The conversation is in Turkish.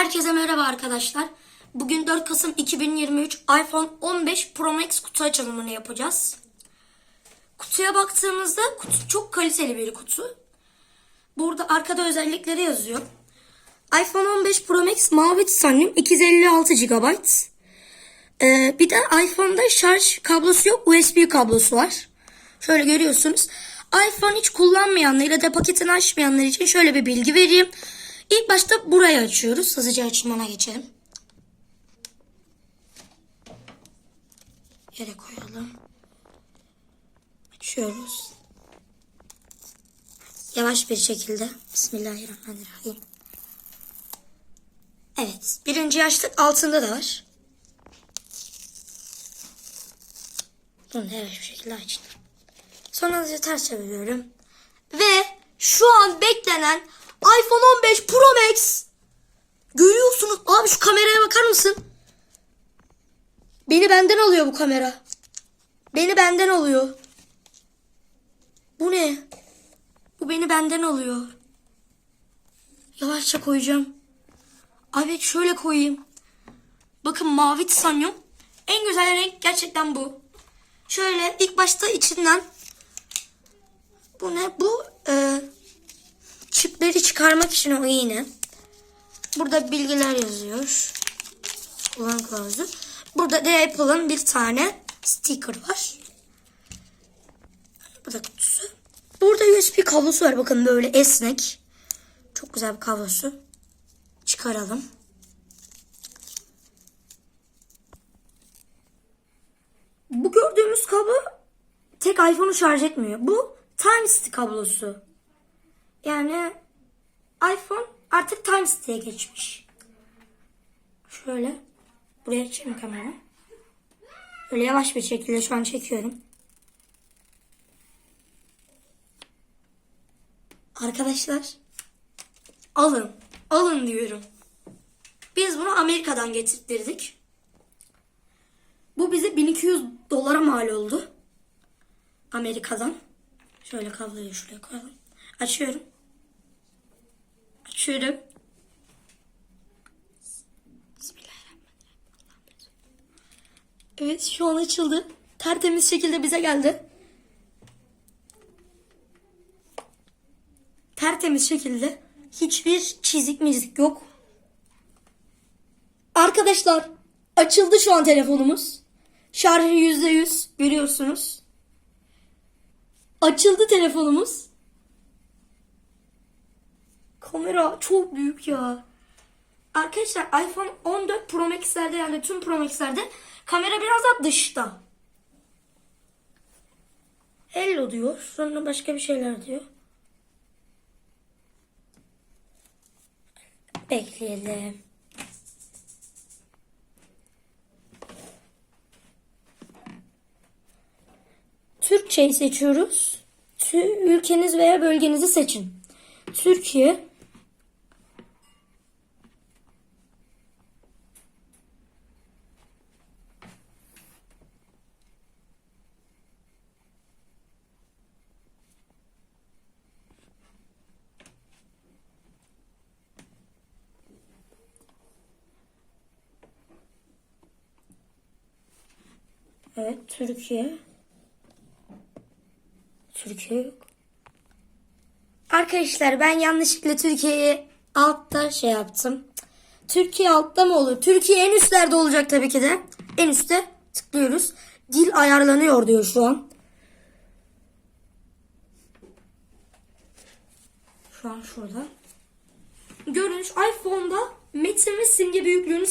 Herkese merhaba arkadaşlar. Bugün 4 Kasım 2023 iPhone 15 Pro Max kutu açılımını yapacağız. Kutuya baktığımızda kutu çok kaliteli bir kutu. Burada arkada özellikleri yazıyor. iPhone 15 Pro Max mavi titanyum 256 GB. Ee, bir de iPhone'da şarj kablosu yok USB kablosu var. Şöyle görüyorsunuz. iPhone hiç kullanmayanlar ya da paketini açmayanlar için şöyle bir bilgi vereyim. İlk başta burayı açıyoruz. Hızlıca açılmana geçelim. Yere koyalım. Açıyoruz. Yavaş bir şekilde. Bismillahirrahmanirrahim. Evet. Birinci açtık. Altında da var. Bunu da yavaş bir şekilde açtım. Sonra hızlıca ters çeviriyorum. Ve şu an beklenen iPhone 15 Pro Max. Görüyorsunuz. Abi şu kameraya bakar mısın? Beni benden alıyor bu kamera. Beni benden alıyor. Bu ne? Bu beni benden alıyor. Yavaşça koyacağım. Abi şöyle koyayım. Bakın mavi titanyum. En güzel renk gerçekten bu. Şöyle ilk başta içinden bu ne? Bu e, çipleri çıkarmak için o iğne. Burada bilgiler yazıyor. Kullanım kılavuzu. Burada da Apple'ın bir tane sticker var. Bu da kutusu. Burada USB kablosu var. Bakın böyle esnek. Çok güzel bir kablosu. Çıkaralım. Bu gördüğümüz kablo tek iPhone'u şarj etmiyor. Bu Type-C kablosu. Yani iPhone artık Type-C'ye geçmiş. Şöyle buraya açayım kameramı. Böyle yavaş bir şekilde şu an çekiyorum. Arkadaşlar alın. Alın diyorum. Biz bunu Amerika'dan getirttirdik. Bu bize 1200 dolara mal oldu. Amerika'dan. Şöyle kabloyu şuraya koyalım. Açıyorum. Açıyorum. Evet şu an açıldı. Tertemiz şekilde bize geldi. Tertemiz şekilde. Hiçbir çizik mizik yok. Arkadaşlar açıldı şu an telefonumuz. Şarjı yüzde yüz görüyorsunuz. Açıldı telefonumuz. Kamera çok büyük ya. Arkadaşlar iPhone 14 Pro Max'lerde yani tüm Pro Max'lerde kamera biraz daha dışta. Hello diyor. Sonra başka bir şeyler diyor. Bekleyelim. Türkçeyi seçiyoruz. Ülkeniz veya bölgenizi seçin. Türkiye. Evet, Türkiye. Türkiye yok. Arkadaşlar ben yanlışlıkla Türkiye'yi altta şey yaptım. Türkiye altta mı olur? Türkiye en üstlerde olacak tabii ki de. En üstte tıklıyoruz. Dil ayarlanıyor diyor şu an. Şu an şurada. Görünüş iPhone'da metin ve simge büyüklüğünü